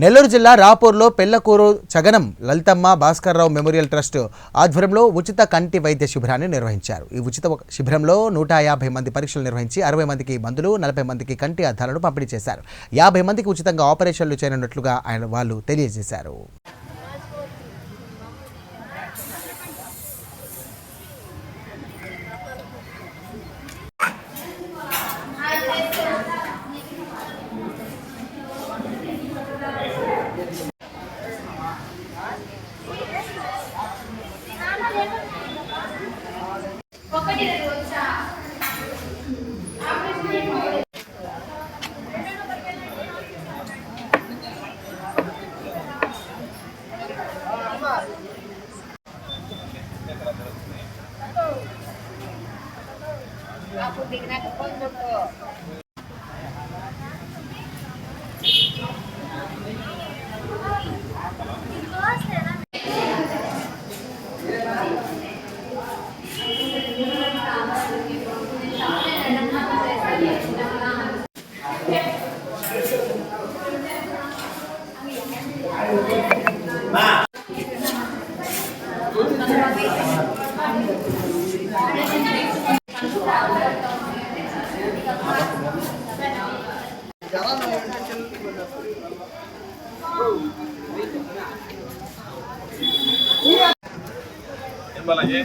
నెల్లూరు జిల్లా రాపూర్లో Pellakuru Chaganam Lalithamma Bhaskar Rao memorial trust ఆధ్వర్యంలో ఉచిత కంటి వైద్య శిబిరాన్ని నిర్వహించారు. ఈ ఉచిత శిబిరంలో నూట యాభై మంది పరీక్షలు నిర్వహించి అరవై మందికి మందులు నలభై మందికి కంటి అద్దాలను పంపిణీ చేశారు. యాభై మందికి ఉచితంగా ఆపరేషన్లు చేయనున్నట్లుగా ఆయన వాళ్ళు తెలియజేశారు. అట్ట కూడా లేదా ఏం చేయాలి Ma. Balaje.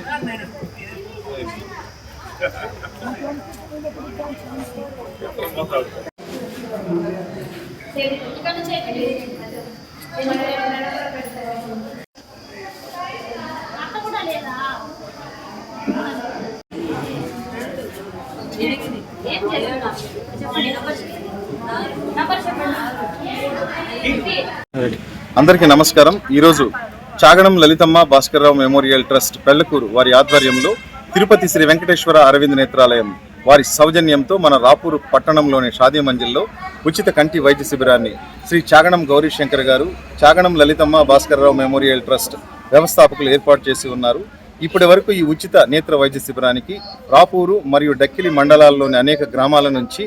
Terima kasih. అందరికీ నమస్కారం. ఈరోజు చాగడం లలితమ్మ భాస్కర్రావు మెమోరియల్ ట్రస్ట్ పెళ్ళకూరు వారి ఆధ్వర్యంలో తిరుపతి శ్రీ వెంకటేశ్వర అరవింద్ నేత్రాలయం వారి సౌజన్యంతో మన రాపూరు పట్టణంలోని షాదీ మంజిల్లో ఉచిత కంటి వైద్య శిబిరాన్ని శ్రీ చాగణం గౌరీశంకర్ గారు చాగణం లలితమ్మ భాస్కర్రావు మెమోరియల్ ట్రస్ట్ వ్యవస్థాపకులు ఏర్పాటు చేసి ఉన్నారు. ఇప్పటి వరకు ఈ ఉచిత నేత్ర వైద్య శిబిరానికి రాపూరు మరియు డక్కిలి మండలాల్లోని అనేక గ్రామాల నుంచి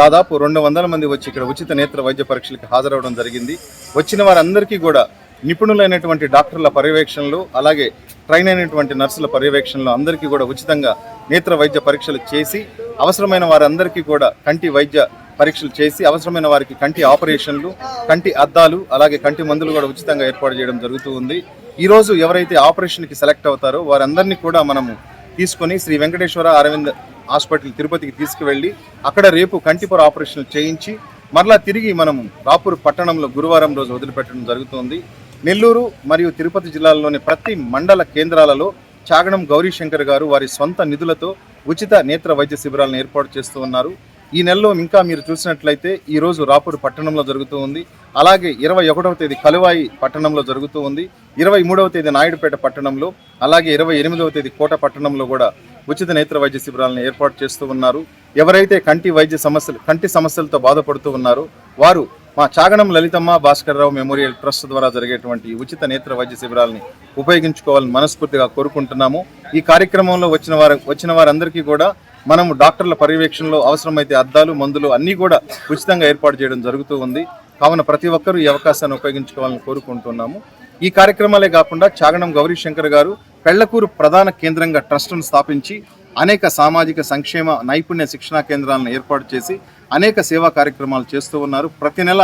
దాదాపు రెండు వందల మంది వచ్చి ఇక్కడ ఉచిత నేత్ర వైద్య పరీక్షలకు హాజరవడం జరిగింది. వచ్చిన వారందరికీ కూడా నిపుణులైనటువంటి డాక్టర్ల పర్యవేక్షణలో అలాగే ట్రైన్ అయినటువంటి నర్సుల పర్యవేక్షణలో అందరికీ కూడా ఉచితంగా నేత్ర వైద్య పరీక్షలు చేసి అవసరమైన వారందరికీ కూడా కంటి వైద్య పరీక్షలు చేసి అవసరమైన వారికి కంటి ఆపరేషన్లు కంటి అద్దాలు అలాగే కంటి మందులు కూడా ఉచితంగా ఏర్పాటు చేయడం జరుగుతూ ఉంది. ఈరోజు ఎవరైతే ఆపరేషన్కి సెలెక్ట్ అవుతారో వారందరినీ కూడా మనము తీసుకొని శ్రీ వెంకటేశ్వర అరవింద్ హాస్పిటల్ తిరుపతికి తీసుకువెళ్ళి అక్కడ రేపు కంటిపొర ఆపరేషన్లు చేయించి మరలా తిరిగి మనం రాపూర్ పట్టణంలో గురువారం రోజు వదిలిపెట్టడం జరుగుతుంది. నెల్లూరు మరియు తిరుపతి జిల్లాల్లోని ప్రతి మండల కేంద్రాలలో చాగడం గౌరీశంకర్ గారు వారి సొంత నిధులతో ఉచిత నేత్ర వైద్య శిబిరాలను ఏర్పాటు చేస్తూ ఉన్నారు. ఈ నెలలో ఇంకా మీరు చూసినట్లయితే ఈ రోజు రాపూర్ పట్టణంలో జరుగుతూ ఉంది. అలాగే ఇరవై ఒకటవ తేదీ కలువాయి పట్టణంలో జరుగుతూ ఉంది. ఇరవై మూడవ తేదీ నాయుడుపేట పట్టణంలో అలాగే ఇరవై ఎనిమిదవ తేదీ కోట పట్టణంలో కూడా ఉచిత నేత్ర వైద్య శిబిరాలను ఏర్పాటు చేస్తూ ఉన్నారు. ఎవరైతే కంటి వైద్య సమస్యలు కంటి సమస్యలతో బాధపడుతూ ఉన్నారో వారు మా చాగడం లలితమ్మ భాస్కర్రావు మెమోరియల్ ట్రస్ట్ ద్వారా జరిగేటువంటి ఉచిత నేత్ర వైద్య శిబిరాలని ఉపయోగించుకోవాలని మనస్ఫూర్తిగా కోరుకుంటున్నాము. ఈ కార్యక్రమంలో వచ్చిన వారు వచ్చిన వారందరికీ కూడా మనము డాక్టర్ల పర్యవేక్షణలో అవసరమైతే అద్దాలు మందులు అన్నీ కూడా ఉచితంగా ఏర్పాటు చేయడం జరుగుతూ ఉంది. కావున ప్రతి ఒక్కరూ ఈ అవకాశాన్ని ఉపయోగించుకోవాలని కోరుకుంటున్నాము. ఈ కార్యక్రమాలే కాకుండా చాగణం గౌరీ శంకర్ గారు పెళ్ళకూరు ప్రధాన కేంద్రంగా ట్రస్టును స్థాపించి అనేక సామాజిక సంక్షేమ నైపుణ్య శిక్షణా కేంద్రాలను ఏర్పాటు చేసి అనేక సేవా కార్యక్రమాలు చేస్తూ ఉన్నారు. ప్రతి నెల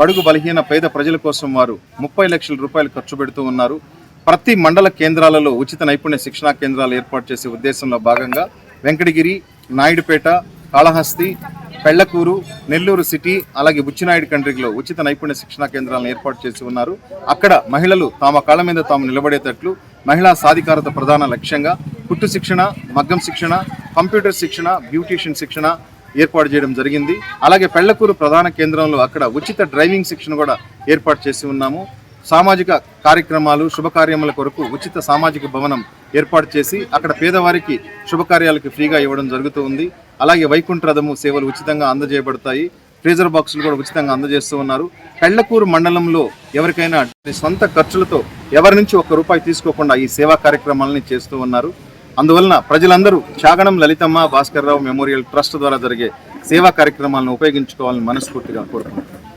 బడుగు బలహీన పేద ప్రజల కోసం వారు ముప్పై లక్షల రూపాయలు ఖర్చు పెడుతూ ఉన్నారు. ప్రతి మండల కేంద్రాలలో ఉచిత నైపుణ్య శిక్షణా కేంద్రాలు ఏర్పాటు చేసే ఉద్దేశంలో భాగంగా వెంకటగిరి నాయుడుపేట కాళహస్తి పెళ్ళకూరు నెల్లూరు సిటీ అలాగే బుచ్చినాయుడు కంట్రీలో ఉచిత నైపుణ్య శిక్షణా కేంద్రాలను ఏర్పాటు చేసి ఉన్నారు. అక్కడ మహిళలు తమ కాళ్ళ మీద తాము నిలబడేటట్లు మహిళా సాధికారత ప్రధాన లక్ష్యంగా కుట్టు శిక్షణ మగ్గం శిక్షణ కంప్యూటర్ శిక్షణ బ్యూటీషియన్ శిక్షణ ఏర్పాటు చేయడం జరిగింది. అలాగే పెళ్ళకూరు ప్రధాన కేంద్రంలో అక్కడ ఉచిత డ్రైవింగ్ శిక్షణ కూడా ఏర్పాటు చేసి ఉన్నాము. సామాజిక కార్యక్రమాలు శుభకార్యముల కొరకు ఉచిత సామాజిక భవనం ఏర్పాటు చేసి అక్కడ పేదవారికి శుభకార్యాలకి ఫ్రీగా ఇవ్వడం జరుగుతూ ఉంది. అలాగే వైకుంఠ రథము సేవలు ఉచితంగా అందజేయబడతాయి. ఫ్రీజర్ బాక్సులు కూడా ఉచితంగా అందజేస్తూ ఉన్నారు. పెళ్ళకూరు మండలంలో ఎవరికైనా సొంత ఖర్చులతో ఎవరి నుంచి ఒక్క రూపాయి తీసుకోకుండా ఈ సేవా కార్యక్రమాలని చేస్తూ ఉన్నారు. అందువలన ప్రజలందరూ చాగణం లలితమ్మ భాస్కర్రావు మెమోరియల్ ట్రస్ట్ ద్వారా జరిగే సేవా కార్యక్రమాలను ఉపయోగించుకోవాలని మనస్ఫూర్తిగా కోరుకుంటున్నాను